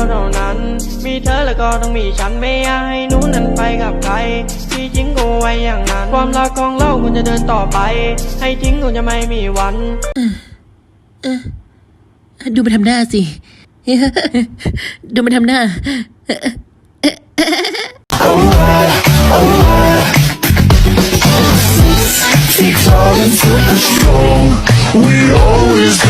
ยวเท่านั้น มีเธอแล้วก็ต้องมีฉันไม่อยากให้หนูนั้นไปกับใคร ที่จริงกูไว้อย่างนั้น ความรักของเราคุณจะเดินต่อไป ให้ทิ้งคงจะไม่มีวันเออดูมันทำหน้าสิ ดูมันทำหน้า Keep falling super strong. We always Do.